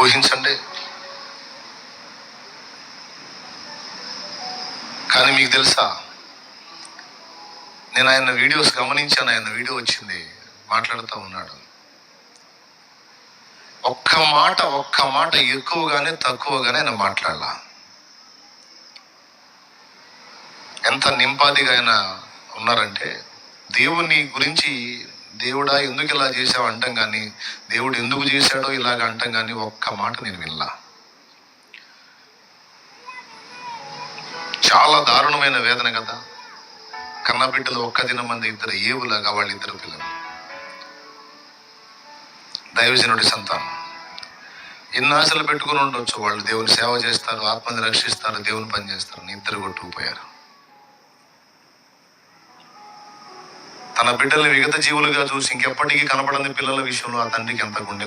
ఊహించండి కానీ మీకు తెలుసా? నేను ఆయన వీడియోస్ గమనించాను ఆయన వీడియో వచ్చింది మాట్లాడుతూ ఉన్నాడు. ఒక్క మాట ఒక్క మాట ఎక్కువగానే తక్కువగానే ఆయన మాట్లాడాల. ఎంత నింపాదిగా ఆయన ఉన్నారంటే దేవుని గురించి దేవుడా ఎందుకు ఇలా చేసావు అంటాం కానీ దేవుడు ఎందుకు చేశాడో ఇలాగ అంటాం కానీ ఒక్క మాట నేను వినలా. చాలా దారుణమైన వేదన కదా. కన్నబిడ్డలు ఒక్క దిన మంది ఇద్దరు ఏవులాగా వాళ్ళిద్దరు పిల్లలు. దైవజనుడి సంతానం. ఎన్ని ఆశలు పెట్టుకుని ఉండొచ్చు వాళ్ళు. దేవుని సేవ చేస్తారు ఆత్మని రక్షిస్తారు దేవుని పని చేస్తారు. ఇద్దరు కొట్టుకుపోయారు. తన బిడ్డల్ని విగత జీవులుగా చూసి ఇంకెప్పటికీ కనపడని పిల్లల విషయంలో ఆ తండ్రికి ఎంత గుండె